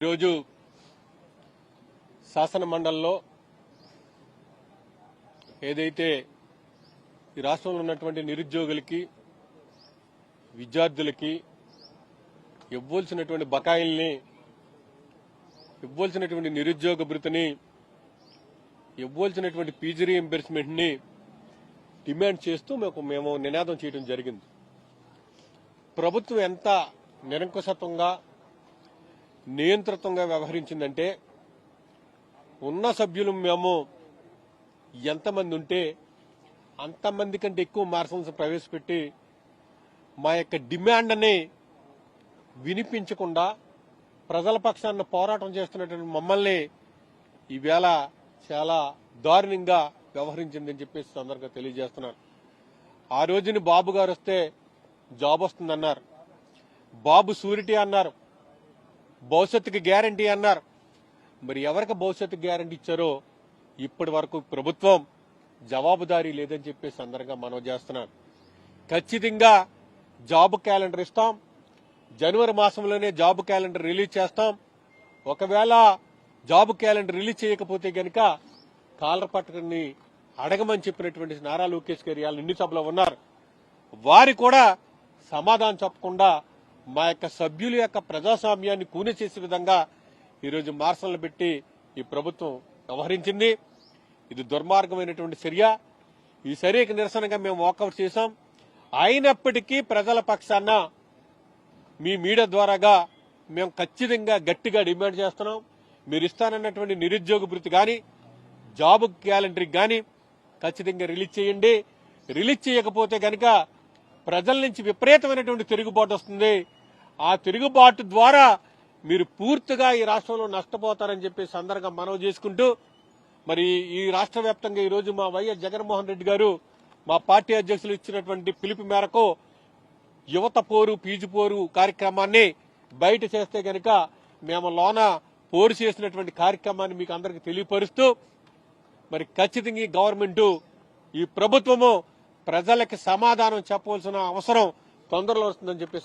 ఈరోజు శాసన మండలిలో ఏదైతే ఈ రాష్ట్రంలో ఉన్నటువంటి నిరుద్యోగులకి విద్యార్థులకి ఇవ్వాల్సినటువంటి బకాయిల్ని ఇవ్వాల్సినటువంటి నిరుద్యోగ భృతిని ఇవ్వాల్సినటువంటి పీజీ రీఎంబర్స్మెంట్ని డిమాండ్ చేస్తూ మేము మేము నినాదం చేయడం జరిగింది. ప్రభుత్వం ఎంత నిరంకుశత్వంగా నియంత్రితంగా వ్యవహరించిందంటే ఉన్న సభ్యులు మేము ఎంతమంది ఉంటే అంతమంది కంటే ఎక్కువ మార్షల్స్ ప్రవేశపెట్టి మా యొక్క డిమాండ్ని వినిపించకుండా ప్రజల పక్షాన పోరాటం చేస్తున్నటువంటి మమ్మల్ని ఈవేళ చాలా దారుణంగా వ్యవహరించిందని చెప్పేసి సందర్భంగా తెలియజేస్తున్నాను. ఆ రోజుని బాబు గారు వస్తే జాబ్ వస్తుందన్నారు. బాబు సూరిటీ అన్నారు. భవిష్యత్తుకి గ్యారంటీ అన్నారు. మరి ఎవరికి భవిష్యత్తు గ్యారంటీ ఇచ్చారో ఇప్పటి వరకు ప్రభుత్వం జవాబుదారీ లేదని చెప్పేసి సందర్భంగా మనవి చేస్తున్నాను. ఖచ్చితంగా జాబ్ క్యాలెండర్ ఇస్తాం. జనవరి మాసంలోనే జాబ్ క్యాలెండర్ రిలీజ్ చేస్తాం. ఒకవేళ జాబ్ క్యాలెండర్ రిలీజ్ చేయకపోతే గనక కాలర్ పట్టుకుని అడగమని చెప్పినటువంటి నారా లోకేష్ గారు ఇవాళ నిండు సభలో ఉన్నారు. వారి కూడా సమాధానం చెప్పకుండా మా యొక్క సభ్యుల యొక్క ప్రజాస్వామ్యాన్ని కూని చేసే విధంగా ఈరోజు మార్సలను పెట్టి ఈ ప్రభుత్వం వ్యవహరించింది. ఇది దుర్మార్గమైనటువంటి చర్య. ఈ చర్యకు నిరసనగా మేము వాకౌట్ చేశాం. అయినప్పటికీ ప్రజల పక్షాన మీ మీడియా ద్వారాగా మేము ఖచ్చితంగా గట్టిగా డిమాండ్ చేస్తున్నాం. మీరు ఇస్తానన్నటువంటి నిరుద్యోగ భృతి కానీ జాబ్ క్యాలెండర్ కానీ ఖచ్చితంగా రిలీజ్ చేయండి. రిలీజ్ చేయకపోతే గనక ప్రజల నుంచి విపరీతమైనటువంటి తిరుగుబాటు వస్తుంది. ఆ తిరుగుబాటు ద్వారా మీరు పూర్తిగా ఈ రాష్ట్రంలో నష్టపోతారని చెప్పి సందర్భంగా మనవి చేసుకుంటూ మరి ఈ రాష్ట్ర వ్యాప్తంగా ఈ రోజు మా వైఎస్ జగన్మోహన్ రెడ్డి గారు మా పార్టీ అధ్యక్షులు ఇచ్చినటువంటి పిలుపు మేరకు యువత పోరు పీజు పోరు కార్యక్రమాన్ని బయట చేస్తే గనక మేము లోన పోరు చేసినటువంటి కార్యక్రమాన్ని మీకు అందరికి తెలియపరుస్తూ మరి ఖచ్చితంగా ఈ గవర్నమెంట్ ఈ ప్రభుత్వము ప్రజలకు సమాధానం చెప్పవలసిన అవసరం తొందరలో వస్తుందని చెప్పేసి